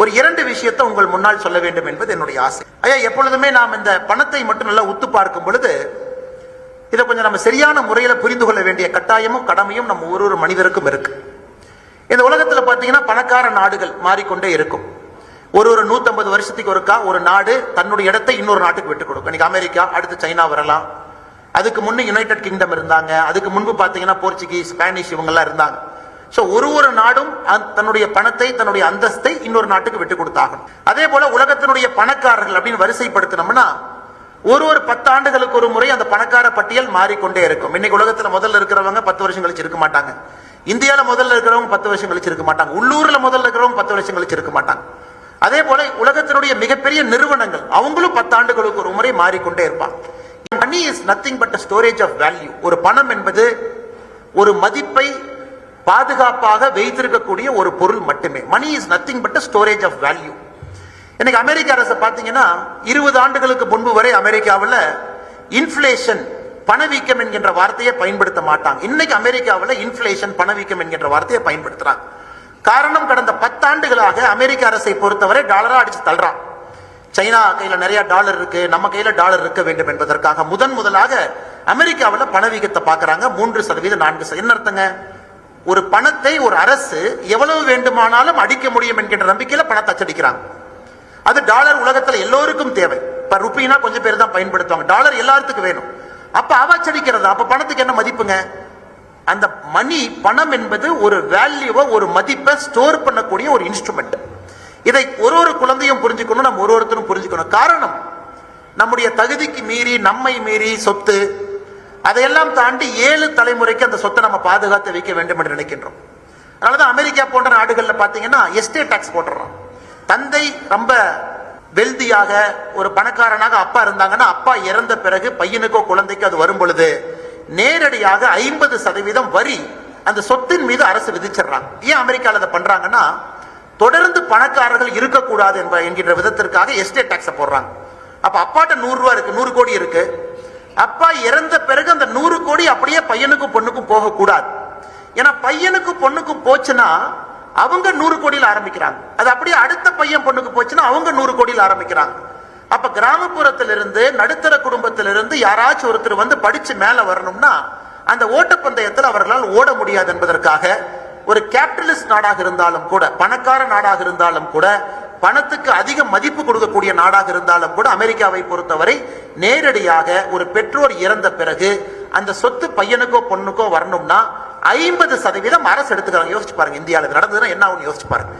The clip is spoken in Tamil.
ஒரு இரண்டு விஷயத்தை உங்கள் முன்னால் சொல்ல வேண்டும் என்பது என்னுடைய ஆசை. ஐயா எப்பொழுதுமே நாம் இந்த பணத்தை மட்டும் நல்லா உத்து பார்க்கும் பொழுது இதை கொஞ்சம் நம்ம சரியான முறையில் புரிந்து கொள்ள வேண்டிய கட்டாயமும் கடமையும் நம்ம ஒரு ஒரு மனிதருக்கும் இருக்கு. இந்த உலகத்தில் பார்த்தீங்கன்னா பணக்கார நாடுகள் மாறிக்கொண்டே இருக்கும். ஒரு ஒரு நூத்தம்பது வருஷத்துக்கு ஒருக்கா ஒரு நாடு தன்னுடைய இடத்தை இன்னொரு நாட்டுக்கு விட்டு கொடுக்கும். இன்னைக்கு அமெரிக்கா அடுத்து சைனா வரலாம். அதுக்கு முன்னே யுனைடெட் கிங்டம் இருந்தாங்க. அதுக்கு முன்பு பார்த்தீங்கன்னா போர்ச்சுகீஸ் ஸ்பானிஷ் இவங்கெல்லாம் இருந்தாங்க. ஸோ ஒரு ஒரு நாடும் தன்னுடைய பணத்தை தன்னுடைய அந்தஸ்தை இன்னொரு நாட்டுக்கு விட்டு கொடுத்தாகணும். அதே போல உலகத்தினுடைய பணக்காரர்கள் அப்படின்னு வரிசைப்படுத்தினோம்னா ஒரு ஒரு பத்தாண்டுகளுக்கு ஒரு முறை அந்த பணக்கார பட்டியல் மாறிக்கொண்டே இருக்கும். இன்னைக்கு உலகத்துல முதல்ல இருக்கிறவங்க பத்து வருஷம் கழிச்சு இருக்க மாட்டாங்க. இந்தியால முதல்ல இருக்கிறவங்க பத்து வருஷம் கழிச்சு இருக்க மாட்டாங்க. உள்ளூர்ல முதல்ல இருக்கிறவங்க பத்து வருஷம் கழிச்சு இருக்க மாட்டாங்க. அதே போல உலகத்தினுடைய மிகப்பெரிய நிறுவனங்கள் அவங்களும் பத்தாண்டுகளுக்கு ஒரு முறை மாறிக்கொண்டே இருப்பாங்க. Money is nothing but storage of value ஒரு பணம் என்பது ஒரு மதிப்பை பாதுகாப்பாக வைத்திருக்கக்கூடிய ஒரு பொருள் மட்டுமே. Money is nothing but storage of value இன்னைக்கு அமெரிக்க அரசு பார்த்தீங்கன்னா இருபது ஆண்டுகளுக்கு முன்பு வரை அமெரிக்காவில் இன்ஃப்ளேஷன் பணவீக்கம் என்கின்ற வார்த்தையை பயன்படுத்த மாட்டாங்க. இன்னைக்கு அமெரிக்காவில் இன்ஃபிளேஷன் பணவீக்கம் என்கின்ற வார்த்தையை பயன்படுத்துறாங்க. காரணம் கடந்த பத்தாண்டுகளாக அமெரிக்க அரசை பொறுத்தவரை டாலரா அடிச்சு தள்ளுறான். சைனா கையில் நிறைய டாலர் இருக்கு. நம்ம கையில டாலர் இருக்க வேண்டும் என்பதற்காக முதன் முதலாக அமெரிக்காவில் பணவீக்கத்தை பார்க்குறாங்க மூன்று சதவீதம் நான்கு சதவீதம். என்ன அர்த்தங்க? ஒரு பணத்தை ஒரு அரசு எவ்வளவு வேண்டுமானாலும் அடிக்க முடியும் என்கின்ற நம்பிக்கையில் பணத்தை அச்சடிக்கிறாங்க. அது டாலர் உலகத்தில் எல்லோருக்கும் தேவை. இப்போ ருப்பினா கொஞ்சம் பேர் தான் பயன்படுத்துவாங்க. டாலர் எல்லாத்துக்கும் வேணும். அப்ப அவச்சடிக்கிறது அப்போ பணத்துக்கு என்ன மதிப்புங்க? அந்த மணி பணம் என்பது ஒரு வேல்யூவை ஒரு மதிப்பை ஸ்டோர் பண்ணக்கூடிய ஒரு இன்ஸ்ட்ருமெண்ட். இதை ஒரு ஒரு குழந்தையும் புரிஞ்சுக்கணும் நம்ம ஒரு ஒருத்தரும் புரிஞ்சுக்கணும். காரணம் நம்முடைய தகுதிக்கு மீறி நம்மை மீறி சொத்து அதையெல்லாம் தாண்டி ஏழு தலைமுறைக்கு அந்த சொத்தை நம்ம பாதுகாத்து வைக்க வேண்டும் என்று நினைக்கின்றோம். அதனாலதான் அமெரிக்கா போன்ற நாடுகள்ல பாத்தீங்கன்னா எஸ்டேட் டாக்ஸ் போட்டுறோம். தந்தை ரொம்ப வெல்தியாக ஒரு பணக்காரனாக அப்பா இருந்தாங்கன்னா அப்பா இறந்த பிறகு பையனுக்கோ குழந்தைக்கோ அது வரும் பொழுது நேரடியாக ஐம்பது சதவீதம் வரி அந்த சொத்தின் மீது அரசு விதிச்சிடுறாங்க. ஏன் அமெரிக்காவில் அதை பண்றாங்கன்னா தொடர்ந்து பணக்காரர்கள் இருக்கக்கூடாது என்ப என்கின்ற விதத்திற்காக எஸ்டேட் டாக்ஸை போடுறாங்க. அப்ப அப்பாட்ட நூறு ரூபா இருக்கு நூறு கோடி இருக்கு. அப்பா இறந்த பிறகு அந்த நூறு கோடி அப்படியே பையனுக்கும் பொண்ணுக்கும் போகக்கூடாது. ஏன்னா பையனுக்கும் பொண்ணுக்கும் போச்சுன்னா அவங்க நூறு கோடியில் ஆரம்பிக்கிறாங்க. அது அப்படியே அடுத்த பையன் பொண்ணுக்கு போச்சுன்னா அவங்க நூறு கோடியில் ஆரம்பிக்கிறாங்க. அப்ப கிராமப்புறத்திலிருந்து நடுத்தர குடும்பத்திலிருந்து யாராச்சும் ஒருத்தர் வந்து படிச்சு மேல வரணும்னா அந்த ஓட்டப்பந்தயத்தில் அவர்களால் ஓட முடியாது என்பதற்காக ஒரு கேபிட்டலிஸ்ட் நாடாக இருந்தாலும் கூட பணக்கார நாடாக இருந்தாலும் கூட பணத்துக்கு அதிக மதிப்பு கொடுக்கக்கூடிய நாடாக இருந்தாலும் கூட அமெரிக்காவை பொறுத்தவரை நேரடியாக ஒரு பெற்றோர் இறந்த பிறகு அந்த சொத்து பையனுக்கோ பொண்ணுக்கோ வரணும்னா ஐம்பது சதவீதம் அரசு எடுத்துக்கிறாங்க. யோசிச்சு பாருங்க இந்தியாவில் நடந்ததுன்னா என்ன ஆகும் யோசிச்சு பாருங்க.